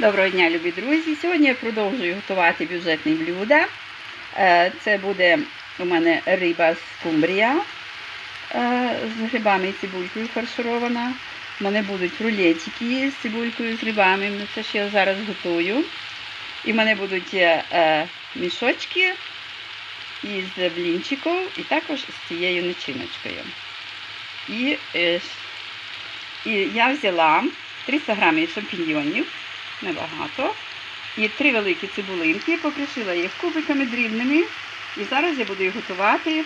Доброго дня, любі друзі! Сьогодні я продовжую готувати бюджетні блюда. Е, Це буде у мене риба скумбрія е, з грибами і цибулькою фарширована. У мене будуть рулетики з цибулькою з грибами, це ж я зараз готую. І в мене будуть е, мішочки із блінчиків і також з цією начиночкою. І я взяла 300 грамів шампіньйонів, небагато, і три великі цибулинки, покришила їх кубиками дрібними. І зараз я буду їх готувати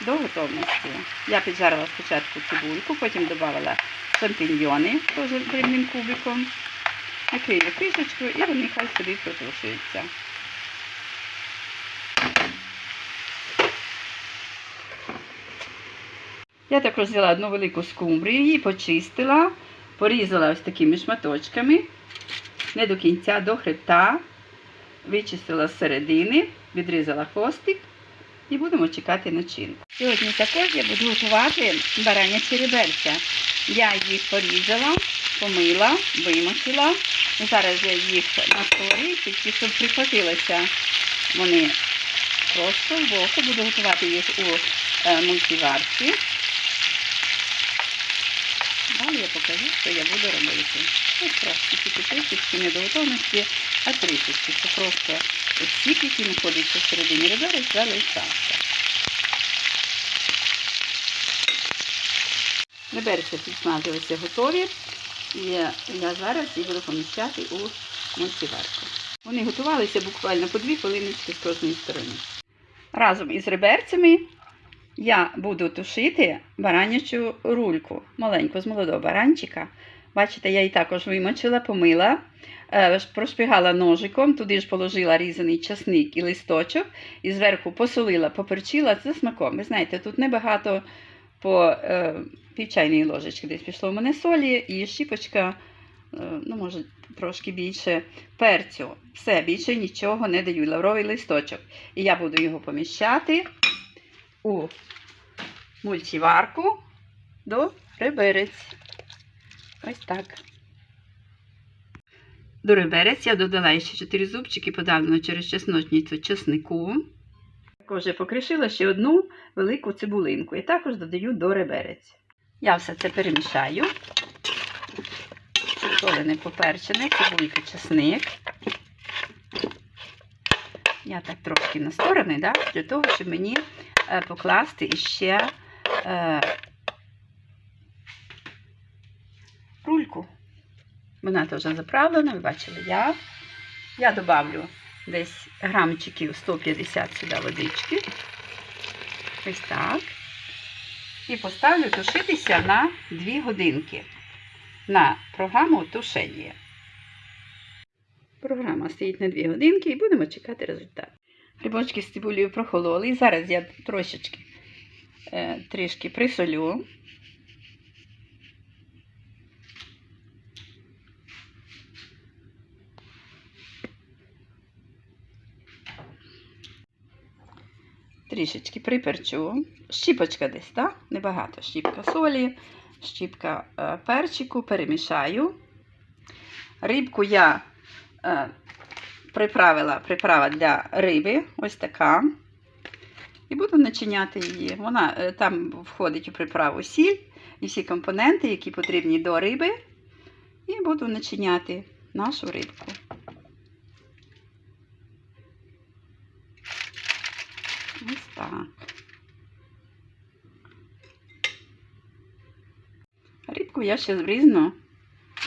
до готовності. Я піджарила спочатку цибульку, потім додала шампіньйони теж дрібним кубиком. Накрию кришечкою і вони хай собі протушуються. Я також взяла одну велику скумбрію, її почистила, порізала ось такими шматочками, не до кінця, до хребта, вичистила з середини, відрізала хвостик і будемо чекати начинку. Сьогодні також я буду готувати баранячі реберця. Я їх порізала, помила, вимочила. Зараз я їх насторю, тільки щоб прихватилися вони просто в боку. Буду готувати їх у е, мультиварці. Далі я покажу, що я буду робити. Ось трошки тільки трішечки не до готовності, а трішечки. Це просто сік, який знаходиться всередині реберець, залишався. Реберця підсмажилися готові. І я зараз їх буду поміщати у мультиварку. Вони готувалися буквально по дві хвилиночки з кожної сторони. Разом із реберцями я буду тушити баранячу рульку, маленьку з молодого баранчика. Бачите, я її також вимочила, помила, е, прошпигала ножиком, туди ж положила різаний часник і листочок, і зверху посолила, поперчила за смаком. Ви знаєте, тут небагато по е, пів чайної ложечки десь пішло в мене солі і щіпочка, е, ну, може, трошки більше перцю. Все, більше нічого не даю. Лавровий листочок. І я буду його поміщати у мультиварку до реберець. Ось так. До реберець я додала ще 4 зубчики, подавлено через чесночницю чеснику. Також покришила ще одну велику цибулинку і також додаю до реберець. Я все це перемішаю. Солене поперчене, цибулька, чесник. Я так трошки на сторони, да, для того, щоб мені е, покласти іще е, рульку. Вона теж заправлена, ви бачили я. Я добавлю десь грамчиків 150 сюди водички. Ось так. І поставлю тушитися на 2 годинки на програму тушення. Програма стоїть на 2 годинки і будемо чекати результат. Грибочки з цибулею прохололи. Зараз я трошечки е, трішки присолю. Трішечки приперчу. Щіпочка десь, так? Небагато. Щіпка солі, щіпка е, перчику, перемішаю. Рибку я е, приправила приправа для риби, ось така. І буду начиняти її. Вона е, там входить у приправу сіль і всі компоненти, які потрібні до риби. І буду начиняти нашу рибку. Так. Рибку я ще зрізну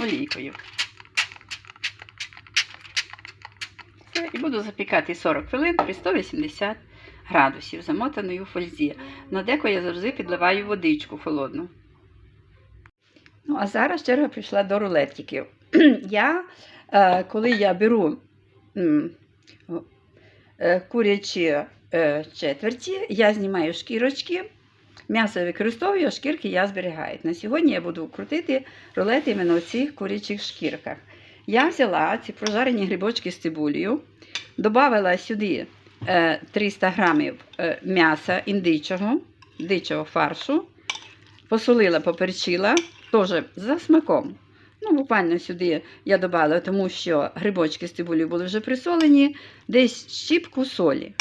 олійкою. І буду запікати 40 хвилин при 180 градусів, замотаною у фользі. На деко я завжди підливаю водичку холодну. Ну, а зараз черга прийшла до рулетиків. я, е, коли я беру е, курячі четверті, я знімаю шкірочки. М'ясо використовую, шкірки я зберігаю. На сьогодні я буду крутити рулети іменно в цих курячих шкірках. Я взяла ці прожарені грибочки з цибулею, додала сюди е, 300 грамів е, м'яса індичого, дичого фаршу, посолила, поперчила, теж за смаком. Ну, буквально сюди я додала, тому що грибочки з цибулею були вже присолені, десь щіпку солі.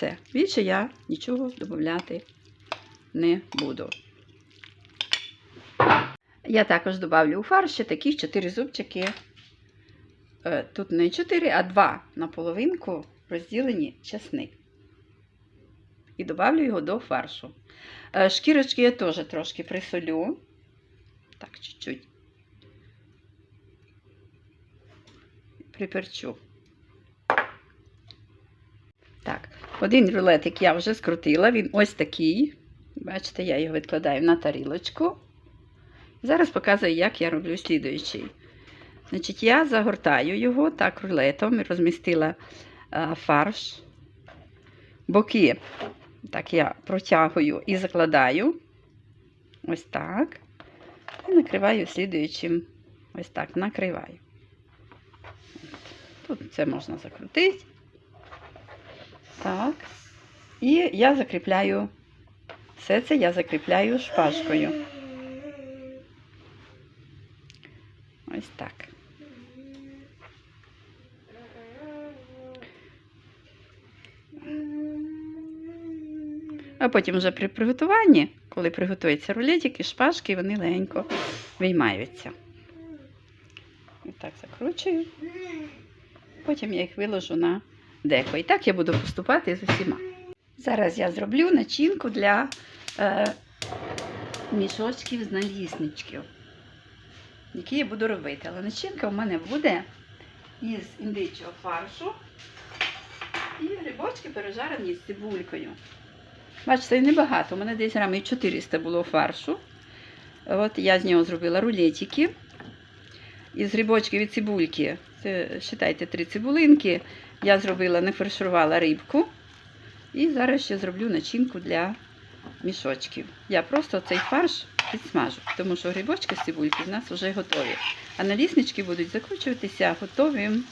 Все. Більше я нічого додати не буду. Я також додавлю у фарш ще такі 4 зубчики. Е, Тут не 4, а 2 на половинку розділені часник. І додавлю його до фаршу. Е, Шкірочки я теж трошки присолю. Так, чуть-чуть. Приперчу. Так, один рулетик я вже скрутила, він ось такий. Бачите, я його відкладаю на тарілочку. Зараз показую, як я роблю слідуючий. Значить, я загортаю його так рулетом і розмістила а, фарш. Боки так я протягую і закладаю. Ось так. І накриваю слідуючим. Ось так накриваю. Тут це можна закрутити. Так. І я закріпляю. Все це я закріпляю шпажкою. Ось так. А потім вже при приготуванні, коли приготуються рулетики, шпажки, вони легенько виймаються. І так закручую. Потім я їх виложу на деко. І так я буду поступати з усіма. Зараз я зроблю начинку для е, мішочків з налісничків, які я буду робити. Але начинка у мене буде із індичого фаршу і грибочки пережарені з цибулькою. Бачите, небагато. У мене десь грамів 400 було фаршу. От я з нього зробила рулетики. Із грибочків і цибульки, це, вважайте, три цибулинки. Я зробила, не фарширувала рибку. І зараз ще зроблю начинку для мішочків. Я просто цей фарш підсмажу, тому що грибочки з цибульки в нас вже готові. А наліснички будуть закручуватися готовим,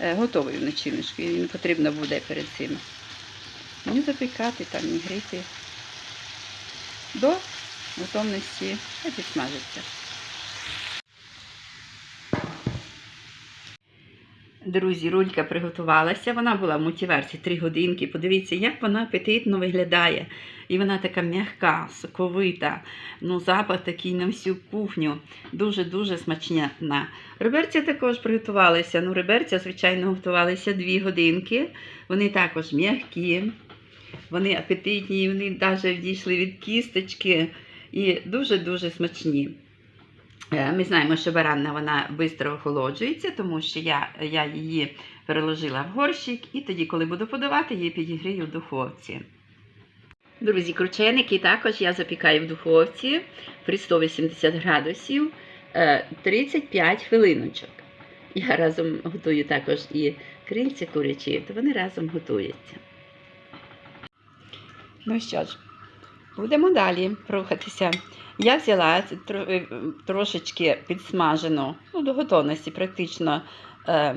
е, готовою начиночкою. І не потрібно буде перед цим ні запікати, там, ні гріти. До готовності підсмажиться. Друзі, рулька приготувалася. Вона була в мультиверсі 3 годинки. Подивіться, як вона апетитно виглядає. І вона така м'яка, соковита. Ну, запах такий на всю кухню. Дуже-дуже смачна. Реберця також приготувалися. Ну, реберця, звичайно, готувалися 2 годинки. Вони також м'які, вони апетитні, вони навіть дійшли від кісточки і дуже-дуже смачні. Е, Ми знаємо, що баранна вона швидко охолоджується, тому що я, я її переложила в горщик і тоді, коли буду подавати, її підігрію в духовці. Друзі, крученики також я запікаю в духовці при 180 градусів е, 35 хвилиночок. Я разом готую також і крильці курячі, то вони разом готуються. Ну що ж, будемо далі рухатися. Я взяла е, трошечки підсмажену, ну, до готовності практично е,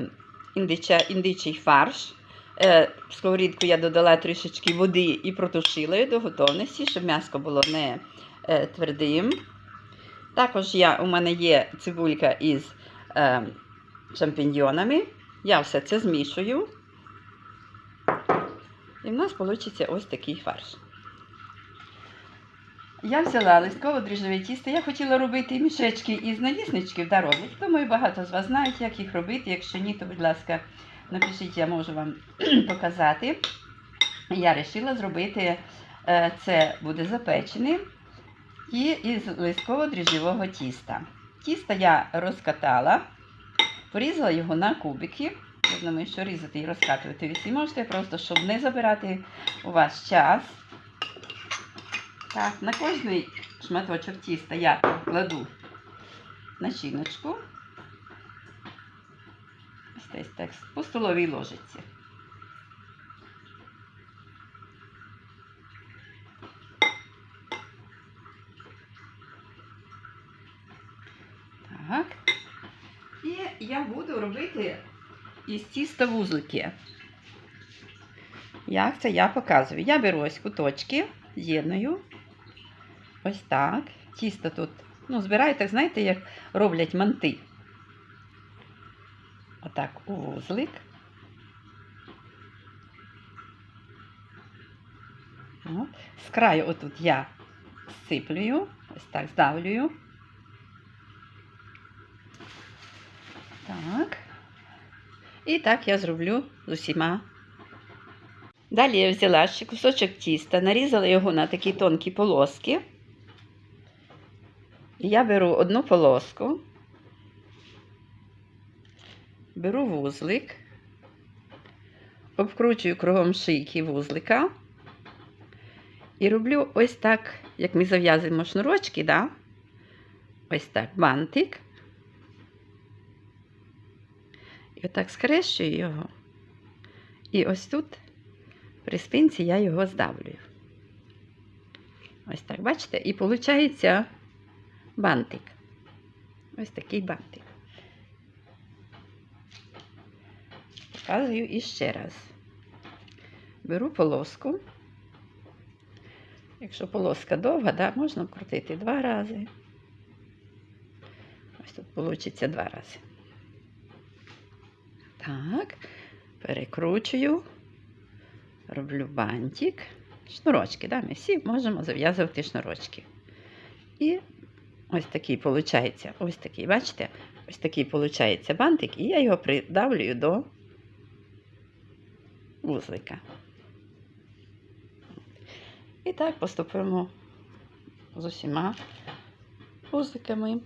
індичий фарш. Е, сковорідку я додала трішечки води і протушила її до готовності, щоб м'ясо було не твердим. Також я, у мене є цибулька із е, шампіньйонами. Я все це змішую. І в нас вийде ось такий фарш. Я взяла листково дріжджове тісто. Я хотіла робити мішечки із налісничків да роблять. Думаю, багато з вас знають, як їх робити. Якщо ні, то, будь ласка, напишіть, я можу вам показати. Я вирішила зробити е, це буде запечене і із листково дріжджового тіста. Тісто я розкатала, порізала його на кубики. Я думаю, що різати і розкатувати ви всі можете, просто щоб не забирати у вас час. Так, на кожний шматочок тіста я кладу начиночку. Ось десь так, по столовій ложиці. Так. І я буду робити із тіста вузлики. Як це я показую? Я беру ось куточки, з'єдную. Ось так. Тісто тут Ну, збирайте, знаєте, як роблять манти. Отак у вузлик. От. З краю отут я сиплюю, ось так здавлюю. Так. І так я зроблю з усіма. Далі я взяла ще кусочок тіста, нарізала його на такі тонкі полоски. Я беру одну полоску, беру вузлик, обкручую кругом шийки вузлика і роблю ось так, як ми зав'язуємо шнурочки, да? ось так бантик. І отак скрещую його. І ось тут при спинці я його здавлюю. Ось так, бачите? І виходить бантик. Ось такий бантик. Показую іще раз. Беру полоску. Якщо полоска довга, да, можна вкрутити два рази. Ось тут вийде два рази. Так, перекручую, роблю бантик, шнурочки, да, ми всі можемо зав'язувати шнурочки. І ось такий виходить, ось такий, бачите, ось такий виходить бантик, і я його придавлюю до вузлика. І так поступимо з усіма вузликами.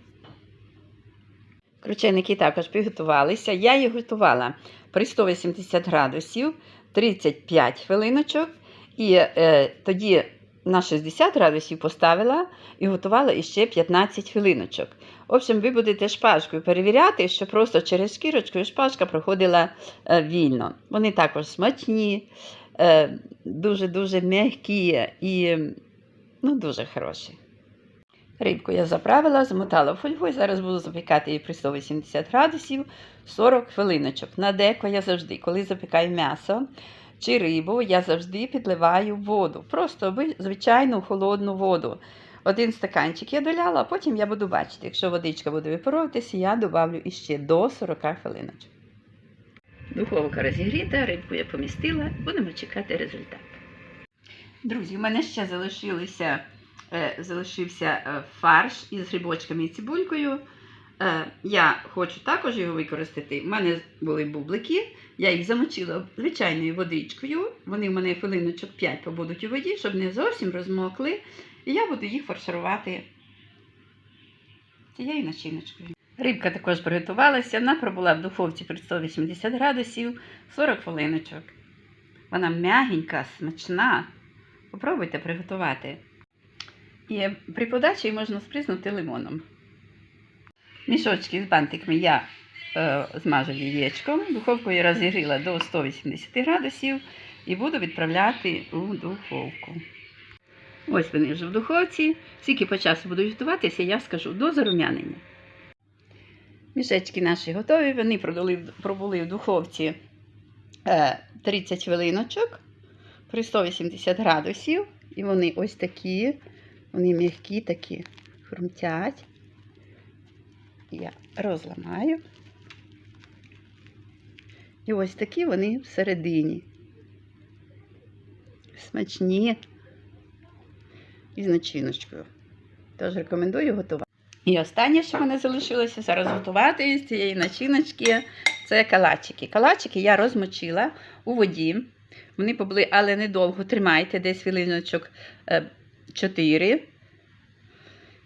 Крученики також підготувалися. Я їх готувала при 180 градусів 35 хвилиночок. І е, тоді на 60 градусів поставила і готувала іще 15 хвилиночок. В общем, ви будете шпажкою перевіряти, що просто через шкірочку шпажка проходила е, вільно. Вони також смачні, е, дуже-дуже м'які і ну, дуже хороші. Рибку я заправила, замотала в фольгу і зараз буду запікати її при 180 градусів 40 хвилиночок. На деко я завжди, коли запікаю м'ясо чи рибу, я завжди підливаю воду. Просто звичайну холодну воду. Один стаканчик я доляла, а потім я буду бачити, якщо водичка буде випаровуватися, я добавлю іще до 40 хвилиночок. Духовка розігріта, рибку я помістила, будемо чекати результат. Друзі, у мене ще залишилися, е, залишився е, фарш із грибочками і цибулькою. Е, я хочу також його використати. У мене були бублики, я їх замочила звичайною водичкою. Вони в мене хвилиночок 5 побудуть у воді, щоб не зовсім розмокли. І я буду їх фарширувати цією начиночкою. Рибка також приготувалася, вона пробула в духовці при 180 градусів 40 хвилиночок. Вона м'ягенька, смачна. Попробуйте приготувати. І при подачі можна спризнути лимоном. Мішочки з бантиками я е, змажу яєчком. Духовку я розігріла до 180 градусів і буду відправляти у духовку. Ось вони вже в духовці. Скільки по часу будуть готуватися, я скажу до зарум'янення. Мішечки наші готові. Вони пробули, в духовці е, 30 хвилиночок при 180 градусів. І вони ось такі, вони м'які такі, хрумтять. Я розламаю. І ось такі вони всередині. Смачні і з начиночкою. Тож рекомендую готувати. І останнє, що мене залишилося зараз готувати з цієї начиночки, це калачики. Калачики я розмочила у воді. Вони побули, але недовго тримайте, десь хвилиночок 4.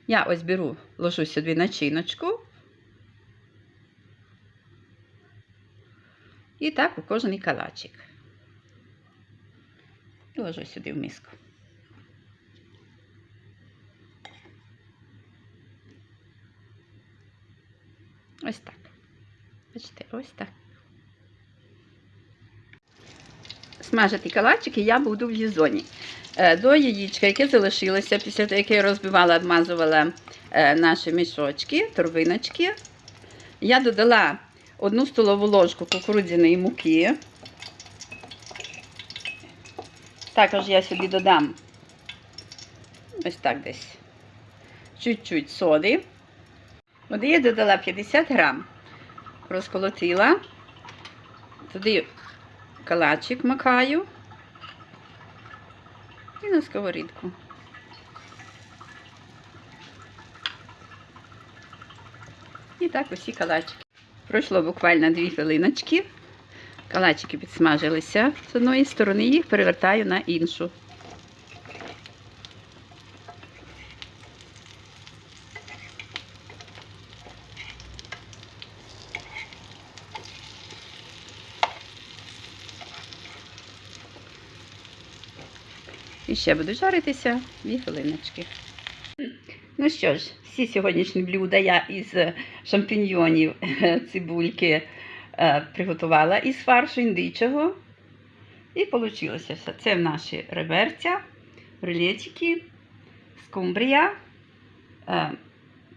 Я ось беру, ложу сюди начиночку. І так у кожний калачик. І ложу сюди в миску. Ось так. Бачите, ось так. Смажити калачики я буду в лізоні. Е, До яєчка, яке залишилося, після того, як я розбивала, обмазувала е, наші мішочки, торбиночки, я додала одну столову ложку кукурудзяної муки. Також я сюди додам ось так десь чуть-чуть соди. Води я додала 50 грам. Розколотила. Туди калачик макаю. І на сковорідку. І так усі калачики. Пройшло буквально 2 хвилиночки. Калачики підсмажилися з одної сторони, їх перевертаю на іншу. І ще буду жаритися 2 хвилиночки. Ну що ж, всі сьогоднішні блюда я із шампіньйонів, цибульки е, приготувала із фаршу індичого. І вийшло все. Це наші реберця, рулетики, скумбрія, е,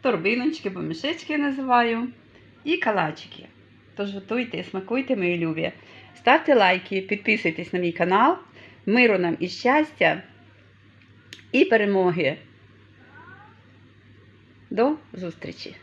торбиночки, бо мішечки називаю, і калачики. Тож готуйте, смакуйте, мої любі. Ставте лайки, підписуйтесь на мій канал. Миру нам і щастя, і перемоги. До зустрічі!